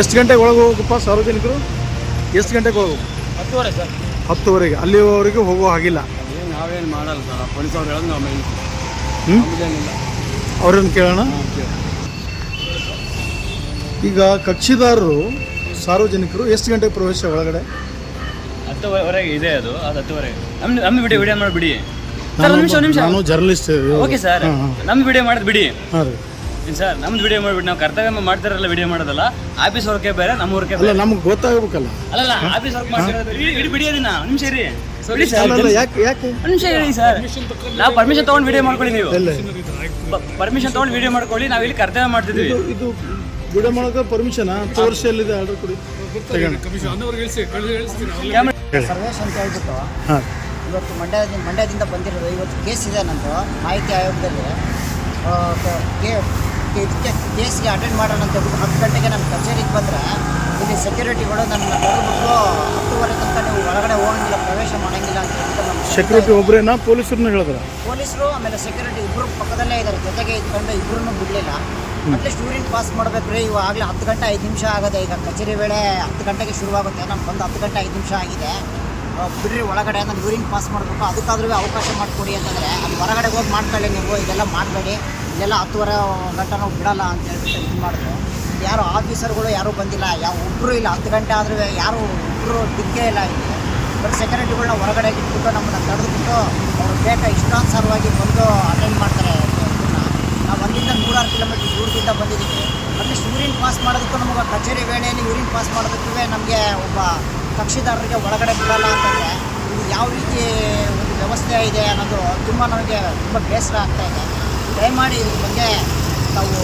ಎಷ್ಟು ಗಂಟೆಗೆ ಒಳಗೆ ಹೋಗಪ್ಪ ಸಾರ್ವಜನಿಕರು? ಎಷ್ಟು ಗಂಟೆಗೆ ಒಳಗೆ ಹೋಗು? ಹತ್ತುವರೆ ಸರ್. ಹತ್ತುವರೆಗೆ. ಅಲ್ಲಿವರೆಗೂ ಹೋಗೋ ಹಾಗಿಲ್ಲ. ನಾವೇನು ಮಾಡಲ್ಲ ಸರ್. ಪೊಲೀಸ್ ಅವ್ರು ಹೇಳೋದು ನಾವು ಹ್ಞೂ ಅವ್ರನ್ನ ಕೇಳೋಣ? ಈಗ ಕಕ್ಷಿದಾರರು ಸಾರ್ವಜನಿಕರು ಎಷ್ಟು ಗಂಟೆಗೆ ಪ್ರವೇಶ ಒಳಗಡೆ? ಹತ್ತುವರೆಗೆ ಇದೆ ಅದು. ಅದು ಹತ್ತುವರೆಗೆ. ನಮ್ಮ ನಮ್ದು ವಿಡಿಯೋ ವಿಡಿಯೋ ಮಾಡಿ ಬಿಡಿ. ನಿಮಿಷ ನಿಮಿಷ. ನಾನು ಜರ್ನಲಿಸ್ಟ್ ಓಕೆ ಸರ್. ನಮ್ದು ವಿಡಿಯೋ ಮಾಡೋದು ಬಿಡಿ. ಹಾಂ ರೀ. ಸರ್ ನಮ್ದು ವಿಡಿಯೋ ಮಾಡ್ಬಿಟ್ಟು ನಾವು ಕರ್ತವ್ಯ ಮಾಡ್ತಾರಲ್ಲ ವಿಡಿಯೋ ಮಾಡೋದಲ್ಲ ಆಫೀಸ್ ವರ್ಕೇ ಬೇರೆ ನಮ್ಮ ವರ್ಕೇ ಅಲ್ಲ ಬೇರೆ ನಮ್ಗೆ ಗೊತ್ತಾಗಬೇಕಲ್ಲ? ಅಲ್ಲಲ್ಲ ಆಫೀಸ್ ವರ್ಕ್ ಮಾಡ್ತಿರೋದು. ಇಡಿ ಇಡಿ ಬಿಡಿ ಅದನ್ನ ನಿಮಿಷ ಇರಿ. ಬಿಡಿ ಸರ್ ಅಲ್ಲ ಯಾಕೆ ಯಾಕೆ? ನಿಮಿಷ ಇರಿ ಸರ್. ನಾವು ಪರ್ಮಿಷನ್ ತಗೊಂಡು ವಿಡಿಯೋ ಮಾಡ್ಕೊಳ್ಳಿ ನೀವು. ಇಲ್ಲ ಪರ್ಮಿಷನ್ ತಗೊಂಡು ವಿಡಿಯೋ ಮಾಡ್ಕೊಳ್ಳಿ ನಾವು ಇಲ್ಲಿ ಕರ್ತವ್ಯ ಮಾಡ್ತಿದ್ದೀವಿ ಇದು ಇದು ವಿಡಿಯೋ ಮಾಡೋಕೆ ಪರ್ಮಿಷನ್ ತೋರಿಸಿ ಎಲ್ಲಿದೆ ಆರ್ಡರ್ ಕೊಡಿ. ತೆಗೋಣ ಸರ್ವೇಶ್ ಅಂತ ಹೇಳ್ಬಿಟ್ಟು ಹಾಂ. ಇವತ್ತು ಮಂಡ್ಯ ಮಂಡ್ಯದಿಂದ ಬಂದಿರೋದು. ಇವತ್ತು ಕೇಸ್ ಇದೆ ನಂದು ಮಾಹಿತಿ ಆಯೋಗದಲ್ಲಿ ಆ, ಕ- ಕೇ- ಇದಕ್ಕೆ ಕೇಸ್ಗೆ ಅಟೆಂಡ್ ಮಾಡೋಣ ಅಂತ ಹೇಳ್ಬಿಟ್ಟು ಹತ್ತು ಗಂಟೆಗೆ ನಾನು ಕಚೇರಿಗೆ ಬಂದರೆ ಇಲ್ಲಿ ಸೆಕ್ಯೂರಿಟಿಗಳು ನನ್ನ ಕರೆದುಬಿಟ್ಟು ಹತ್ತುವರೆ ತನಕ ನೀವು ಒಳಗಡೆ ಹೋಗಂಗಿಲ್ಲ ಪ್ರವೇಶ ಮಾಡೋಂಗಿಲ್ಲ ಅಂತ ಹೇಳ್ಬಿಟ್ಟು ನಮ್ಮ ಸೆಕ್ಯೂರಿಟಿ ಒಬ್ಬರೇನ ಪೊಲೀಸರನ್ನ ಹೇಳಿದ್ರು? ಪೊಲೀಸರು ಆಮೇಲೆ ಸೆಕ್ಯೂರಿಟಿ ಇಬ್ಬರು ಪಕ್ಕದಲ್ಲೇ ಇದ್ದಾರೆ ಜೊತೆಗೆ ಇದ್ಕೊಂಡು ಇಬ್ಬರೂ ಬಿಡಲಿಲ್ಲ. ಮತ್ತೆ ಸ್ಟೂಡೆಂಟ್ ಪಾಸ್ ಮಾಡಬೇಕು ರೀ ಇವಾಗಲೇ ಹತ್ತು ಗಂಟೆ ಐದು ನಿಮಿಷ ಆಗಿದೆ ಈಗ ಕಚೇರಿ ವೇಳೆ ಹತ್ತು ಗಂಟೆಗೆ ಶುರುವಾಗುತ್ತೆ ನಾನು ಬಂದು ಹತ್ತು ಗಂಟೆ ಐದು ನಿಮಿಷ ಆಗಿದೆ. ಬಿಡ್ರಿ ಒಳಗಡೆ ನಾನು ಯೂರಿನ್ ಪಾಸ್ ಮಾಡಬೇಕು ಅದಕ್ಕಾದ್ರೂ ಅವಕಾಶ ಮಾಡಿಕೊಡಿ ಅಂತಂದರೆ ಅಲ್ಲಿ ಹೊರಗಡೆ ಹೋಗಿ ಮಾಡ್ಕೊಳ್ಳಿ ನೀವು ಇದೆಲ್ಲ ಮಾಡಬೇಡಿ. ಇಲ್ಲೆಲ್ಲ ಹತ್ತುವರೆ ಗಂಟೆ ನಾವು ಬಿಡಲ್ಲ ಅಂತ ಹೇಳ್ಬಿಟ್ಟು ಇದು ಮಾಡಿದ್ರು. ಯಾರು ಆಫೀಸರ್ಗಳು ಯಾರೂ ಬಂದಿಲ್ಲ. ಯಾವ ಒಬ್ಬರು ಇಲ್ಲ. ಹತ್ತು ಗಂಟೆ ಆದರೂ ಯಾರು ಒಬ್ಬರು ದಿಕ್ಕೇ ಇಲ್ಲ ಇಲ್ಲಿ. ಬಟ್ ಸೆಕ್ಯೂರಿಟಿಗಳನ್ನ ಹೊರಗಡೆ ಇಟ್ಬಿಟ್ಟು ನಮ್ಮನ್ನು ತಡೆದುಬಿಟ್ಟು ಅವ್ರು ಬೇಕಾ ಇಷ್ಟಾನುಸಾರವಾಗಿ ಬಂದು ಅಟೆಂಡ್ ಮಾಡ್ತಾರೆ ನಾವು ಅಲ್ಲಿಂದ ನೂರಾರು ಕಿಲೋಮೀಟರ್ ದೂರದಿಂದ ಬಂದಿದ್ದೀವಿ. ಅಟ್ಲೀಸ್ಟ್ ಯೂರಿನ್ ಪಾಸ್ ಮಾಡೋದಕ್ಕೂ ನಮಗೆ ಕಚೇರಿ ವೇಳೆಯಲ್ಲಿ ಯೂರಿನ್ ಪಾಸ್ ಮಾಡೋದಕ್ಕೂ ನಮಗೆ ಒಬ್ಬ ಕಕ್ಷಿದಾರರಿಗೆ ಒಳಗಡೆ ಬಿಡಲ್ಲ ಅಂತಂದರೆ ಯಾವ ರೀತಿ ಒಂದು ವ್ಯವಸ್ಥೆ ಇದೆ ಅನ್ನೋದು ತುಂಬ ನಮಗೆ ತುಂಬ ಬೇಸರ ಆಗ್ತಾಯಿದೆ ದಯಮಾಡಿ ಇದ್ರ ಬಗ್ಗೆ ತಾವು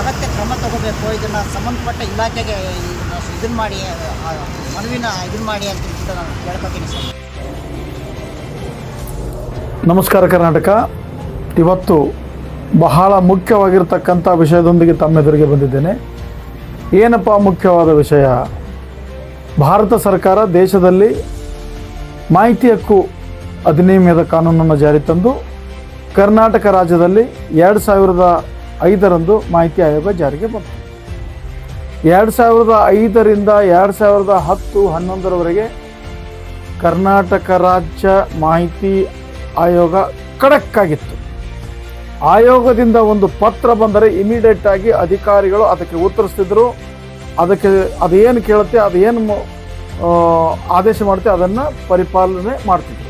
ಅಗತ್ಯ ಕ್ರಮ ತಗೋಬೇಕು. ಇದನ್ನು ಸಂಬಂಧಪಟ್ಟ ಇಲಾಖೆಗೆ ಇದನ್ನು ಮಾಡಿ ಮನವಿನ ಇದನ್ನು ಮಾಡಿ ಅಂತ ನಾನು ಕೇಳ್ಕೊತೀನಿ ಸರ್. ನಮಸ್ಕಾರ ಕರ್ನಾಟಕ. ಇವತ್ತು ಬಹಳ ಮುಖ್ಯವಾಗಿರ್ತಕ್ಕಂಥ ವಿಷಯದೊಂದಿಗೆ ತಮ್ಮೆದುರಿಗೆ ಬಂದಿದ್ದೇನೆ. ಏನಪ್ಪ ಮುಖ್ಯವಾದ ವಿಷಯ? ಭಾರತ ಸರ್ಕಾರ ದೇಶದಲ್ಲಿ ಮಾಹಿತಿ ಹಕ್ಕು ಅಧಿನಿಯಮದ ಕಾನೂನನ್ನು ಜಾರಿ ತಂದು ಕರ್ನಾಟಕ ರಾಜ್ಯದಲ್ಲಿ ಎರಡು ಸಾವಿರದ ಐದರಂದು ಮಾಹಿತಿ ಆಯೋಗ ಜಾರಿಗೆ ಬಂತು. ಎರಡು ಸಾವಿರದ ಐದರಿಂದ ಎರಡು ಸಾವಿರದ ಹತ್ತು ಹನ್ನೊಂದರವರೆಗೆ ಕರ್ನಾಟಕ ರಾಜ್ಯ ಮಾಹಿತಿ ಆಯೋಗ ಕಡಕ್ಕಾಗಿತ್ತು ಆಯೋಗದಿಂದ ಒಂದು ಪತ್ರ ಬಂದರೆ ಇಮಿಡಿಯೇಟ್ ಆಗಿ ಅಧಿಕಾರಿಗಳು ಅದಕ್ಕೆ ಉತ್ತರಿಸ್ತಿದ್ರು. ಅದಕ್ಕೆ ಅದೇನು ಕೇಳುತ್ತೆ, ಅದೇನು ಆದೇಶ ಮಾಡುತ್ತೆ ಅದನ್ನು ಪರಿಪಾಲನೆ ಮಾಡ್ತಿದ್ರು.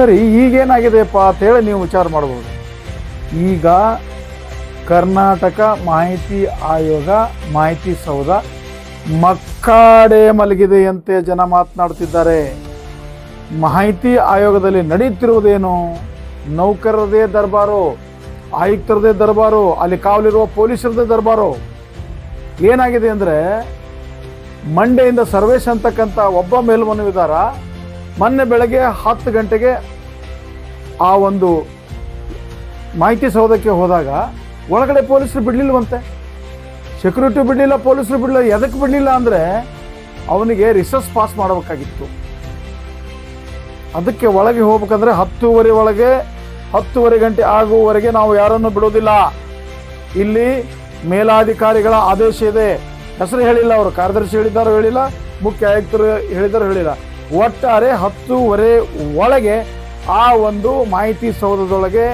ಸರಿ, ಈಗೇನಾಗಿದೆಯಪ್ಪ ಅಂತೇಳಿ ನೀವು ವಿಚಾರ ಮಾಡ್ಬೋದು. ಈಗ ಕರ್ನಾಟಕ ಮಾಹಿತಿ ಆಯೋಗ, ಮಾಹಿತಿ ಸೌಧ ಮಕ್ಕಾಡೆ ಮಲಗಿದೆಯಂತೆ ಜನ ಮಾತನಾಡುತ್ತಿದ್ದಾರೆ. ಮಾಹಿತಿ ಆಯೋಗದಲ್ಲಿ ನಡೆಯುತ್ತಿರುವುದೇನು ನೌಕರರದೇ ದರ್ಬಾರು, ಆಯುಕ್ತರದೇ ದರ್ಬಾರು, ಅಲ್ಲಿ ಕಾವಲಿರುವ ಪೊಲೀಸರದೇ ದರ್ಬಾರು. ಏನಾಗಿದೆ ಅಂದರೆ, ಮಂಡೆಯಿಂದ ಸರ್ವೇಶ್ ಅಂತಕ್ಕಂಥ ಒಬ್ಬ ಮೇಲ್ಮನವಿದಾರ ಮೊನ್ನೆ ಬೆಳಗ್ಗೆ ಹತ್ತು ಗಂಟೆಗೆ ಆ ಒಂದು ಮಾಹಿತಿ ಸೌಧಕ್ಕೆ ಹೋದಾಗ ಒಳಗಡೆ ಪೊಲೀಸರು ಬಿಡಲಿಲ್ವಂತೆ. ಸೆಕ್ಯೂರಿಟಿ ಬಿಡಲಿಲ್ಲ, ಪೊಲೀಸರು ಬಿಡಲಿಲ್ಲ ಎದಕ್ಕೆ ಬಿಡಲಿಲ್ಲ ಅಂದರೆ ಅವನಿಗೆ ರಿಸರ್ಚ್ ಪಾಸ್ ಮಾಡಬೇಕಾಗಿತ್ತು. ಅದಕ್ಕೆ ಒಳಗೆ ಹೋಗ್ಬೇಕಂದ್ರೆ ಹತ್ತುವರೆ ಒಳಗೆ, ಹತ್ತುವರೆ ಗಂಟೆ ಆಗುವವರೆಗೆ ನಾವು ಯಾರನ್ನು ಬಿಡೋದಿಲ್ಲ. ಇಲ್ಲಿ ಮೇಲಾಧಿಕಾರಿಗಳ ಆದೇಶ ಇದೆ. ಹೆಸರು ಹೇಳಿಲ್ಲ, ಅವರು ಕಾರ್ಯದರ್ಶಿ ಹೇಳಿದ್ದಾರೋ ಹೇಳಿಲ್ಲ, ಮುಖ್ಯ ಆಯುಕ್ತರು ಹೇಳಿದಾರೋ ಹೇಳಿಲ್ಲ. ಒಟ್ಟಾರೆ ಹತ್ತೂವರೆ ಒಳಗೆ ಆ ಒಂದು ಮಾಹಿತಿ ಸೌಧದೊಳಗೆ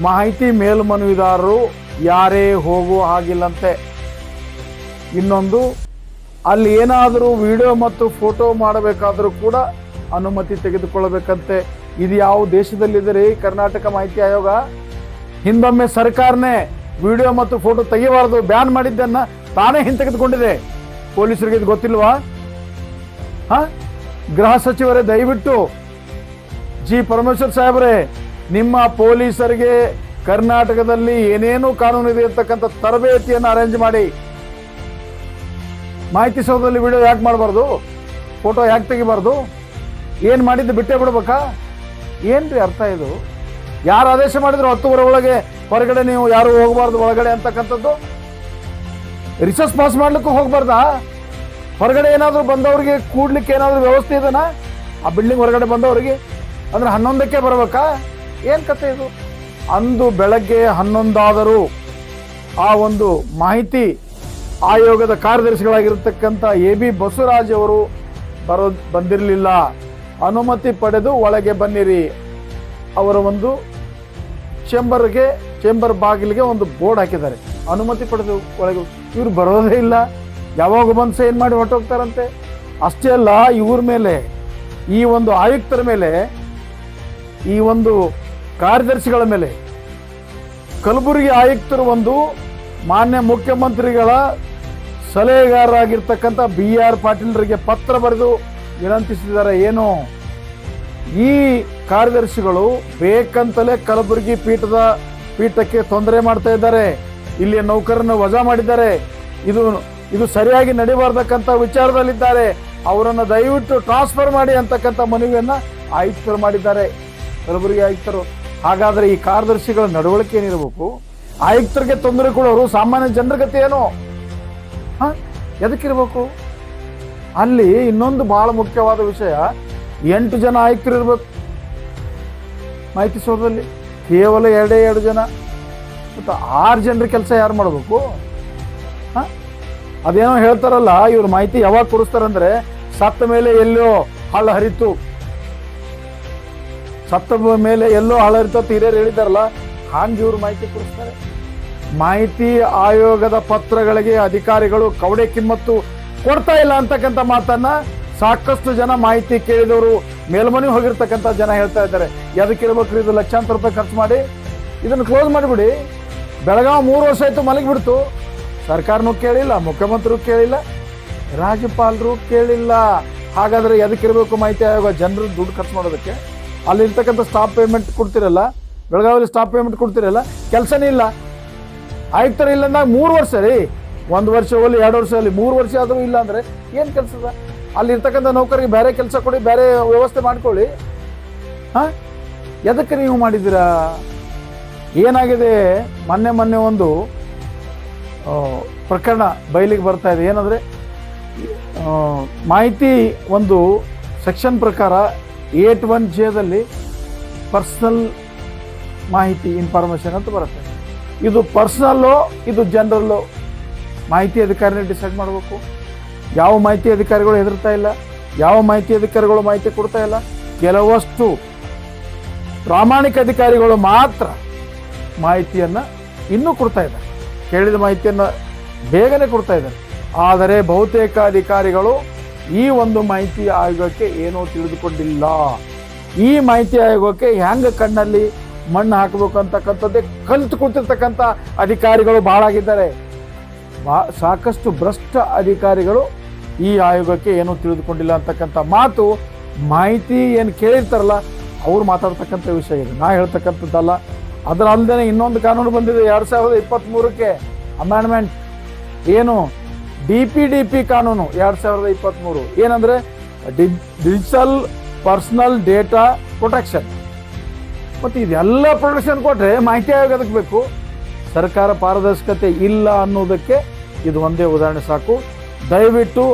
ಮಾಹಿತಿ ಮೇಲ್ಮನವಿದಾರರು ಯಾರೇ ಹೋಗುವ ಹಾಗಿಲ್ಲಂತೆ. ಇನ್ನೊಂದು, ಅಲ್ಲಿ ಏನಾದರೂ ವಿಡಿಯೋ ಮತ್ತು ಫೋಟೋ ಮಾಡಬೇಕಾದರೂ ಕೂಡ ಅನುಮತಿ ತೆಗೆದುಕೊಳ್ಳಬೇಕಂತೆ. ಇದು ಯಾವ ದೇಶದಲ್ಲಿದೆ ರೀ ಕರ್ನಾಟಕ ಮಾಹಿತಿ ಆಯೋಗ? ಹಿಂದೊಮ್ಮೆ ಸರ್ಕಾರನೇ ವಿಡಿಯೋ ಮತ್ತು ಫೋಟೋ ತೆಗಿಬಾರ್ದು ಬ್ಯಾನ್ ಮಾಡಿದ್ದನ್ನ ತಾನೇ ಹಿಂತೆಗೆದುಕೊಂಡಿದೆ. ಪೊಲೀಸರಿಗೆ ಇದು ಗೊತ್ತಿಲ್ವಾ? ಹಾ? ಗೃಹ ಸಚಿವರೇ, ದಯವಿಟ್ಟು ಜಿ. ಪರಮೇಶ್ವರ್ ಸಾಹೇಬರೇ, ನಿಮ್ಮ ಪೊಲೀಸರಿಗೆ ಕರ್ನಾಟಕದಲ್ಲಿ ಏನೇನು ಕಾನೂನು ಇದೆ ಅಂತಕ್ಕಂಥ ತರಬೇತಿಯನ್ನು ಅರೇಂಜ್ ಮಾಡಿ. ಮಾಹಿತಿ ಸೌಧದಲ್ಲಿ ವಿಡಿಯೋ ಯಾಕೆ ಮಾಡಬಾರ್ದು? ಫೋಟೋ ಯಾಕೆ ತೆಗಿಬಾರ್ದು? ಏನು ಮಾಡಿದ್ದು ಬಿಟ್ಟೇ ಬಿಡ್ಬೇಕಾ? ರೀ ಅರ್ಥ ಇದು? ಯಾರು ಆದೇಶ ಮಾಡಿದ್ರು ಹತ್ತುವರೆ ಒಳಗೆ ಹೊರಗಡೆ ನೀವು ಯಾರು ಹೋಗಬಾರ್ದು ಒಳಗಡೆ ಅಂತಕ್ಕಂಥದ್ದು? ರಿಸರ್ಚ್ ಪಾಸ್ ಮಾಡ್ಲಿಕ್ಕೂ ಹೋಗ್ಬಾರ್ದಾ? ಹೊರಗಡೆ ಏನಾದರೂ ಬಂದವರಿಗೆ ಕೂಡ್ಲಿಕ್ಕೆ ಏನಾದರೂ ವ್ಯವಸ್ಥೆ ಇದೆನಾ? ಆ ಬಿಲ್ಡಿಂಗ್ ಹೊರಗಡೆ ಬಂದವರಿಗೆ? ಅಂದ್ರೆ ಹನ್ನೊಂದಕ್ಕೆ ಬರಬೇಕಾ? ಏನು ಕತೆ ಇದು? ಅಂದು ಬೆಳಗ್ಗೆ ಹನ್ನೊಂದಾದರೂ ಆ ಒಂದು ಮಾಹಿತಿ ಆಯೋಗದ ಕಾರ್ಯದರ್ಶಿಗಳಾಗಿರ್ತಕ್ಕಂಥ ಎ ಬಿ ಬಸವರಾಜ್ ಅವರು ಬರೋ ಬಂದಿರಲಿಲ್ಲ. ಅನುಮತಿ ಪಡೆದು ಒಳಗೆ ಬನ್ನಿರಿ. ಅವರ ಒಂದು ಚೇಂಬರ್ಗೆ, ಚೇಂಬರ್ ಬಾಗಿಲಿಗೆ ಒಂದು ಬೋರ್ಡ್ ಹಾಕಿದ್ದಾರೆ. ಅನುಮತಿ ಪಡೆದು ಒಳಗೆ ಇವರು ಬರೋದೇ ಇಲ್ಲ. ಯಾವಾಗ ಬಂದು ಸೈನ್ ಮಾಡಿ ಹೊರಟೋಗ್ತಾರಂತೆ? ಅಷ್ಟೇ ಅಲ್ಲ ಇವ್ರ ಮೇಲೆ, ಈ ಒಂದು ಆಯುಕ್ತರ ಮೇಲೆ, ಈ ಒಂದು ಕಾರ್ಯದರ್ಶಿಗಳ ಮೇಲೆ, ಕಲಬುರಗಿ ಆಯುಕ್ತರು ಒಂದು ಮಾನ್ಯ ಮುಖ್ಯಮಂತ್ರಿಗಳ ಸಲಹೆಗಾರರಾಗಿರ್ತಕ್ಕಂಥ ಬಿ ಆರ್ ಪಾಟೀಲ್ರಿಗೆ ಪತ್ರ ಬರೆದು ವಿನಂತಿಸಿದ್ದಾರೆ, ಏನು? ಈ ಕಾರ್ಯದರ್ಶಿಗಳು ಬೇಕಂತಲೇ ಕಲಬುರಗಿ ಪೀಠದ ಪೀಠಕ್ಕೆ ತೊಂದರೆ ಮಾಡ್ತಾ ಇದ್ದಾರೆ. ಇಲ್ಲಿಯ ನೌಕರನ್ನು ವಜಾ ಮಾಡಿದ್ದಾರೆ. ಇದು ಇದು ಸರಿಯಾಗಿ ನಡಿಬಾರ್ದಕ್ಕಂಥ ವಿಚಾರದಲ್ಲಿದ್ದಾರೆ. ಅವರನ್ನು ದಯವಿಟ್ಟು ಟ್ರಾನ್ಸ್ಫರ್ ಮಾಡಿ ಅಂತಕ್ಕಂಥ ಮನವಿಯನ್ನು ಆಯುಕ್ತರು ಮಾಡಿದ್ದಾರೆ. ಕಲಬುರಗಿ ಆಯುಕ್ತರು. ಹಾಗಾದ್ರೆ ಈ ಕಾರ್ಯದರ್ಶಿಗಳ ನಡವಳಿಕೆ ಏನಿರಬೇಕು? ಆಯುಕ್ತರಿಗೆ ತೊಂದರೆ ಕೊಡೋರು ಸಾಮಾನ್ಯ ಜನರ ಗತಿ ಏನು? ಹ? ಎದಕ್ಕಿರ್ಬೇಕು? ಅಲ್ಲಿ ಇನ್ನೊಂದು ಬಹಳ ಮುಖ್ಯವಾದ ವಿಷಯ, ಎಂಟು ಜನ ಆಯುಕ್ತರು ಇರಬೇಕು. ಮಾಹಿತಿ ಸೌಧದಲ್ಲಿ ಕೇವಲ ಎರಡೇ ಎರಡು ಜನ. ಮತ್ತು ಆರು ಜನರ ಕೆಲಸ ಯಾರು ಮಾಡಬೇಕು? ಹ? ಅದೇನೋ ಹೇಳ್ತಾರಲ್ಲ, ಇವ್ರ ಮಾಹಿತಿ ಯಾವಾಗ ಕೊಡಿಸ್ತಾರಂದ್ರೆ ಸತ್ತ ಮೇಲೆ ಎಲ್ಲೋ ಹಳ್ಳ ಹರಿತು. ಸತ್ತ ಮೇಲೆ ಎಲ್ಲೋ ಹಳ್ಳ ಹರಿತು ಅಂತ ಹಿರಿಯರು ಹೇಳಿದಾರಲ್ಲ ಹಂಗೆ ಇವ್ರ ಮಾಹಿತಿ ಕೊಡಿಸ್ತಾರೆ. ಮಾಹಿತಿ ಆಯೋಗದ ಪತ್ರಗಳಿಗೆ ಅಧಿಕಾರಿಗಳು ಕವಡೆ ಕಿಮ್ಮತ್ತು ಕೊಡ್ತಾ ಇಲ್ಲ ಅಂತಕ್ಕಂಥ ಮಾತನ್ನ ಸಾಕಷ್ಟು ಜನ ಮಾಹಿತಿ ಕೇಳಿದವರು ಮೇಲ್ಮನೆ ಹೋಗಿರ್ತಕ್ಕಂಥ ಜನ ಹೇಳ್ತಾ ಇದ್ದಾರೆ. ಎದಕ್ಕಿರ್ಬೇಕ್ರಿ ಇದು ಲಕ್ಷಾಂತರ ರೂಪಾಯಿ ಖರ್ಚು ಮಾಡಿ. ಇದನ್ನು ಕ್ಲೋಸ್ ಮಾಡಿಬಿಡಿ. ಬೆಳಗಾವಿ ಮೂರು ವರ್ಷ ಆಯ್ತು ಮಲಗಿಬಿಡ್ತು. ಸರ್ಕಾರನೂ ಕೇಳಿಲ್ಲ ಮುಖ್ಯಮಂತ್ರಿ ಕೇಳಿಲ್ಲ, ರಾಜ್ಯಪಾಲರು ಕೇಳಿಲ್ಲ. ಹಾಗಾದ್ರೆ ಎದಕ್ಕಿರಬೇಕು ಮಾಹಿತಿ ಆಯೋಗ? ಜನರು ದುಡ್ಡು ಖರ್ಚು ಮಾಡೋದಕ್ಕೆ? ಅಲ್ಲಿ ಇರ್ತಕ್ಕಂಥ ಸ್ಟಾಫ್ ಪೇಮೆಂಟ್ ಕೊಡ್ತಿರಲ್ಲ? ಬೆಳಗಾವಿಯಲ್ಲಿ ಸ್ಟಾಪ್ ಪೇಮೆಂಟ್ ಕೊಡ್ತಿರಲ್ಲ? ಕೆಲಸನೇ ಇಲ್ಲ. ಆಯುಕ್ತರು ಇಲ್ಲ ಅಂದಾಗ ಮೂರು ವರ್ಷ ರೀ. ಒಂದು ವರ್ಷ ಹೋಗಲಿ, ಎರಡು ವರ್ಷ ಹೋಗಲಿ, ಮೂರು ವರ್ಷ ಆದರೂ ಇಲ್ಲ ಅಂದರೆ ಏನು ಕೆಲಸದ? ಅಲ್ಲಿ ಇರ್ತಕ್ಕಂಥ ನೌಕರಿಗೆ ಬೇರೆ ಕೆಲಸ ಕೊಡಿ, ಬೇರೆ ವ್ಯವಸ್ಥೆ ಮಾಡ್ಕೊಳ್ಳಿ. ಹಾಂ? ಎದಕ್ಕೆ ನೀವು ಮಾಡಿದ್ದೀರಾ? ಏನಾಗಿದೆ? ಮೊನ್ನೆ ಮೊನ್ನೆ ಒಂದು ಪ್ರಕರಣ ಬಯಲಿಗೆ ಬರ್ತಾ ಇದೆ. ಏನಂದರೆ ಮಾಹಿತಿ ಒಂದು ಸೆಕ್ಷನ್ ಪ್ರಕಾರ ಏಟ್ ಒನ್ ಜೇದಲ್ಲಿ ಪರ್ಸ್ನಲ್ ಮಾಹಿತಿ, ಇನ್ಫಾರ್ಮೇಷನ್ ಅಂತ ಬರುತ್ತೆ. ಇದು ಪರ್ಸ್ನಲ್ಲು, ಇದು ಜನರಲ್ಲು ಮಾಹಿತಿ ಅಧಿಕಾರಿನೇ ಡಿಸೈಡ್ ಮಾಡಬೇಕು. ಯಾವ ಮಾಹಿತಿ ಅಧಿಕಾರಿಗಳು ಹೆದರ್ತಾ ಇಲ್ಲ, ಯಾವ ಮಾಹಿತಿ ಅಧಿಕಾರಿಗಳು ಮಾಹಿತಿ ಕೊಡ್ತಾ ಇಲ್ಲ. ಕೆಲವಷ್ಟು ಪ್ರಾಮಾಣಿಕ ಅಧಿಕಾರಿಗಳು ಮಾತ್ರ ಮಾಹಿತಿಯನ್ನು ಇನ್ನೂ ಕೊಡ್ತಾ ಇದ್ದಾರೆ. ಕೇಳಿದ ಮಾಹಿತಿಯನ್ನು ಬೇಗನೆ ಕೊಡ್ತಾ ಇದ್ದಾರೆ. ಆದರೆ ಬಹುತೇಕ ಅಧಿಕಾರಿಗಳು ಈ ಒಂದು ಮಾಹಿತಿ ಆಯೋಗಕ್ಕೆ ಏನೂ ತಿಳಿದುಕೊಂಡಿಲ್ಲ. ಈ ಮಾಹಿತಿ ಆಯೋಗಕ್ಕೆ ಹೆಂಗ ಕಣ್ಣಲ್ಲಿ ಮಣ್ಣು ಹಾಕಬೇಕು ಅಂತಕ್ಕಂಥದ್ದೇ ಕಲಿತು ಕೂತಿರ್ತಕ್ಕಂಥ ಅಧಿಕಾರಿಗಳು ಭಾಳ ಆಗಿದ್ದಾರೆ. ಬಾ- ಸಾಕಷ್ಟು ಭ್ರಷ್ಟ ಅಧಿಕಾರಿಗಳು ಈ ಆಯೋಗಕ್ಕೆ ಏನೂ ತಿಳಿದುಕೊಂಡಿಲ್ಲ ಅಂತಕ್ಕಂಥ ಮಾತು ಮಾಹಿತಿ ಏನು ಕೇಳಿರ್ತಾರಲ್ಲ, ಅವ್ರು ಮಾತಾಡ್ತಕ್ಕಂಥ ವಿಷಯ ಇದೆ. ನಾ ಹೇಳ್ತಕ್ಕಂಥದ್ದಲ್ಲ ಅದರ ಅಲ್ಲದೆ ಇನ್ನೊಂದು ಕಾನೂನು ಬಂದಿದೆ ಎರಡು ಸಾವಿರದ ಇಪ್ಪತ್ತ್ಮೂರಕ್ಕೆ ಅಮೆಂಡ್ಮೆಂಟ್ ಏನು? ಡಿ ಪಿ ಡಿ ಪಿ ಕಾನೂನು ಎರಡು ಸಾವಿರದ ಇಪ್ಪತ್ತ್ಮೂರು ಏನಂದರೆ ಡಿಜಿಟಲ್ ಪರ್ಸನಲ್ ಡೇಟಾ ಪ್ರೊಟೆಕ್ಷನ್ ಮತ್ತು ಇದೆಲ್ಲ ಪ್ರೊಟೆಕ್ಷನ್ ಕೊಟ್ಟರೆ ಮಾಹಿತಿ ಆಯೋಗ ಅದಕ್ಕೆ ಬೇಕು? ಸರ್ಕಾರ ಪಾರದರ್ಶಕತೆ ಇಲ್ಲ ಅನ್ನೋದಕ್ಕೆ ಇದು ಒಂದೇ ಉದಾಹರಣೆ ಸಾಕು. ದಯವಿಟ್ಟು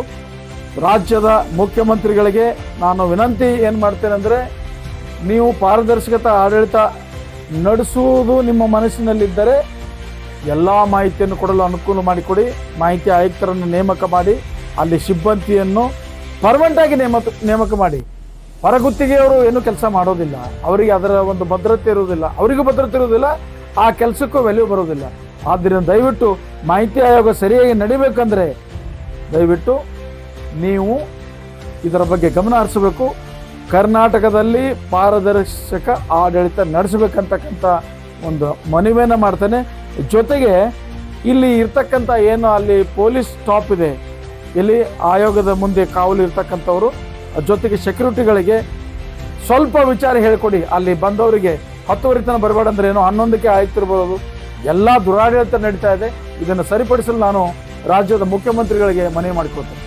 ರಾಜ್ಯದ ಮುಖ್ಯಮಂತ್ರಿಗಳಿಗೆ ನಾನು ವಿನಂತಿ ಏನು ಮಾಡ್ತೇನೆ ಅಂದರೆ, ನೀವು ಪಾರದರ್ಶಕತೆ ಆಡಳಿತ ನಡೆಸುವುದು ನಿಮ್ಮ ಮನಸ್ಸಿನಲ್ಲಿದ್ದರೆ ಎಲ್ಲ ಮಾಹಿತಿಯನ್ನು ಕೊಡಲು ಅನುಕೂಲ ಮಾಡಿಕೊಡಿ. ಮಾಹಿತಿ ಆಯುಕ್ತರನ್ನು ನೇಮಕ ಮಾಡಿ, ಅಲ್ಲಿ ಸಿಬ್ಬಂದಿಯನ್ನು ಪರ್ಮನೆಂಟ್ ಆಗಿ ನೇಮಕ ನೇಮಕ ಮಾಡಿ. ಹೊರಗುತ್ತಿಗೆಯವರು ಏನು ಕೆಲಸ ಮಾಡೋದಿಲ್ಲ. ಅವರಿಗೆ ಅದರ ಒಂದು ಭದ್ರತೆ ಇರುವುದಿಲ್ಲ. ಅವರಿಗೂ ಭದ್ರತೆ ಇರುವುದಿಲ್ಲ. ಆ ಕೆಲಸಕ್ಕೂ ವ್ಯಾಲ್ಯೂ ಬರೋದಿಲ್ಲ ಆದ್ದರಿಂದ ದಯವಿಟ್ಟು ಮಾಹಿತಿ ಆಯೋಗ ಸರಿಯಾಗಿ ನಡಿಬೇಕಂದ್ರೆ ದಯವಿಟ್ಟು ನೀವು ಇದರ ಬಗ್ಗೆ ಗಮನ ಹರಿಸಬೇಕು. ಕರ್ನಾಟಕದಲ್ಲಿ ಪಾರದರ್ಶಕ ಆಡಳಿತ ನಡೆಸಬೇಕಂತಕ್ಕಂಥ ಒಂದು ಮನವಿಯನ್ನು ಮಾಡ್ತೇನೆ. ಜೊತೆಗೆ ಇಲ್ಲಿ ಇರ್ತಕ್ಕಂಥ ಏನು ಅಲ್ಲಿ ಪೊಲೀಸ್ ಸ್ಟಾಪ್ ಇದೆ, ಇಲ್ಲಿ ಆಯೋಗದ ಮುಂದೆ ಕಾವಲು ಇರ್ತಕ್ಕಂಥವರು, ಜೊತೆಗೆ ಸೆಕ್ಯೂರಿಟಿಗಳಿಗೆ ಸ್ವಲ್ಪ ವಿಚಾರ ಹೇಳಿಕೊಡಿ. ಅಲ್ಲಿ ಬಂದವರಿಗೆ ಹತ್ತುವರೆ ತನಕ ಬರಬೇಡ ಏನೋ ಹನ್ನೊಂದಕ್ಕೆ ಆಯ್ತಿರ್ಬೋದು. ಎಲ್ಲ ದುರಾಡಳಿತ ನಡೀತಾ ಇದೆ. ಇದನ್ನು ಸರಿಪಡಿಸಲು ನಾನು ರಾಜ್ಯದ ಮುಖ್ಯಮಂತ್ರಿಗಳಿಗೆ ಮನವಿ ಮಾಡಿಕೊಳ್ತೇನೆ.